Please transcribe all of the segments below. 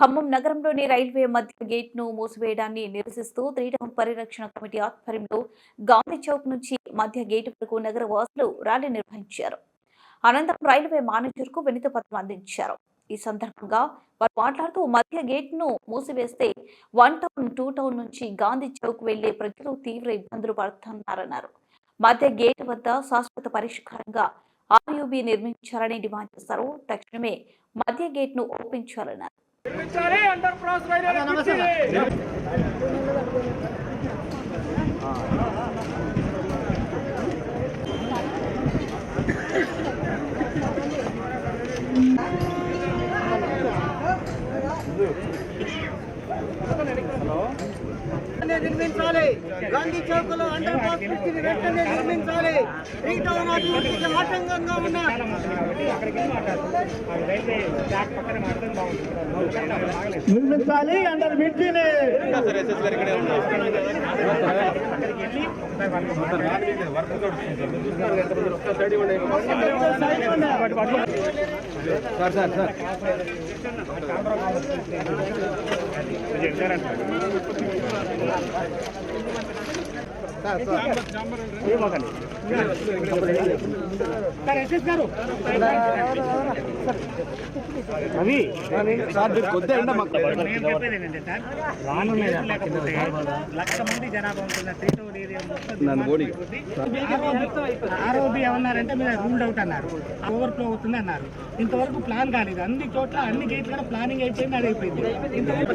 ఖమ్మం నగరంలోని రైల్వే మధ్య గేట్ను మూసివేయడాన్ని నిరసిస్తూ త్రీ టౌన్ పరిరక్షణ కమిటీ ఆధ్వర్యంలో గాంధీ చౌక్ నుంచి మధ్య గేటు వరకు నగర వాసులు ర్యాలీ నిర్వహించారు. అనంతరం రైల్వే మేనేజర్కు వినతి పత్రం అందించారు. ఈ సందర్భంగా వారు మాట్లాడుతూ మధ్య గేట్ను మూసివేస్తే వన్ టౌన్ టూ టౌన్ నుంచి గాంధీ చౌక్ వెళ్ళే ప్రజలు తీవ్ర ఇబ్బందులు పడుతున్నారన్నారు. మధ్య గేట్ వద్ద శాశ్వత పరిష్కారంగా ఆర్యూబీ నిర్మించాలని డిమాండ్ చేశారు. తక్షణమే మధ్య గేట్ను ఓపెన్ చేయాలన్నారు. అండర్ క్రాస్ రైల్వే వెంటనే నిర్మించాలి. గాంధీ చౌక్లో అండర్ పాస్ బ్రిడ్జిని వెంటనే నిర్మించాలి. త్రీ టౌన్ అభివృద్ధికి ఆటంకంగా ఉన్న నిర్మించాలి. అండర్ బ్రిడ్జిని సార్ సార్ సార్. చెప్పారంట అవి సార్ మీరు కొద్ది ఎండ మాకు లక్ష మంది జనాభా ఉంటున్న త్రీటౌన్ ఏరియా ఆరోగ్య ఏమన్నారంటే మీరు రూల్డ్ అవుట్ అన్నారు ఓవర్ఫ్లో అవుతుంది అన్నారు ఇంతవరకు ప్లాన్ కాలేదు అన్ని చోట్ల అన్ని గేట్ల ప్లానింగ్ అయిపోయింది అది అయిపోయింది ఇంతవరకు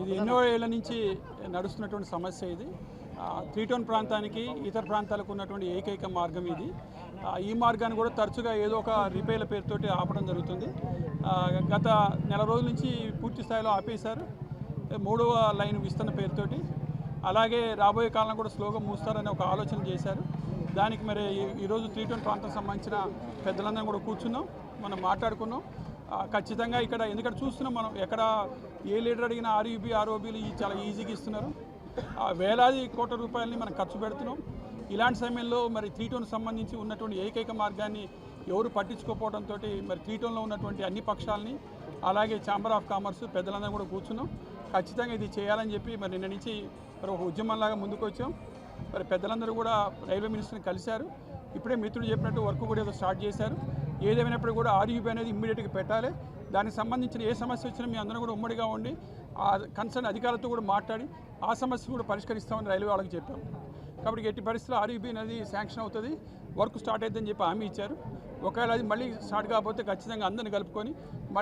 ఇది ఎన్నో ఏళ్ళ నుంచి నడుస్తున్నటువంటి సమస్య ఇది. త్రీ టౌన్ ప్రాంతానికి ఇతర ప్రాంతాలకు ఉన్నటువంటి ఏకైక మార్గం ఇది. ఈ మార్గాన్ని కూడా తరచుగా ఏదో ఒక రిపేర్ల పేరుతోటి ఆపడం జరుగుతుంది. గత నెల రోజుల నుంచి పూర్తి స్థాయిలో ఆపేశారు. మూడవ లైన్ విస్తరణ పేరుతోటి. అలాగే రాబోయే కాలంలో కూడా స్లోగా మూస్తారనే ఒక ఆలోచన చేశారు. దానికి మరి ఈరోజు త్రీ టౌన్ ప్రాంతం సంబంధించిన పెద్దలందరం కూడా కూర్చున్నాం మనం మాట్లాడుకున్నాం. ఖచ్చితంగా ఇక్కడ ఎందుకంటే చూస్తున్నాం మనం ఎక్కడ ఏ లీడర్ అడిగినా ఆర్యూబీ ఆర్ఓబీలు చాలా ఈజీగా ఇస్తున్నారు. ఆ, వేలాది కోట్ల రూపాయలని మనం ఖర్చు పెడుతున్నాం. ఇలాంటి సమయంలో మరి త్రీ టౌన్ సంబంధించి ఉన్నటువంటి ఏకైక మార్గాన్ని ఎవరు పట్టించుకోకపోవడంతో మరి త్రీ టౌన్లో ఉన్నటువంటి అన్ని పక్షాలని అలాగే ఛాంబర్ ఆఫ్ కామర్స్ పెద్దలందరం కూడా కూర్చున్నాం. ఖచ్చితంగా ఇది చేయాలని చెప్పి మరి నిన్న నుంచి మరి ఒక ఉద్యమంలాగా ముందుకు వచ్చాం మరి పెద్దలందరూ కూడా రైల్వే మినిస్టర్ని కలిశారు. ఇప్పుడే మిత్రుడు చెప్పినట్టు వర్క్ కూడా ఏదో స్టార్ట్ చేశారు. ఏదేమైనప్పుడు కూడా ఆర్యూబీ అనేది ఇమ్మీడియట్గా పెట్టాలి. దానికి సంబంధించిన ఏ సమస్య వచ్చినా మీ అందరం కూడా ఉమ్మడిగా ఉండి ఆ కన్సర్న్ అధికారులతో కూడా మాట్లాడి ఆ సమస్య కూడా పరిష్కరిస్తామని రైల్వే వాళ్ళకి చెప్పాం. కాబట్టి ఎట్టి పరిస్థితుల్లో ఆర్యూబీ అనేది శాంక్షన్ అవుతుంది. వర్క్ స్టార్ట్ అవుతుందని చెప్పి హామీ ఇచ్చారు. ఒకవేళ అది మళ్ళీ స్టార్ట్ కాకపోతే ఖచ్చితంగా అందరిని కలుపుకొని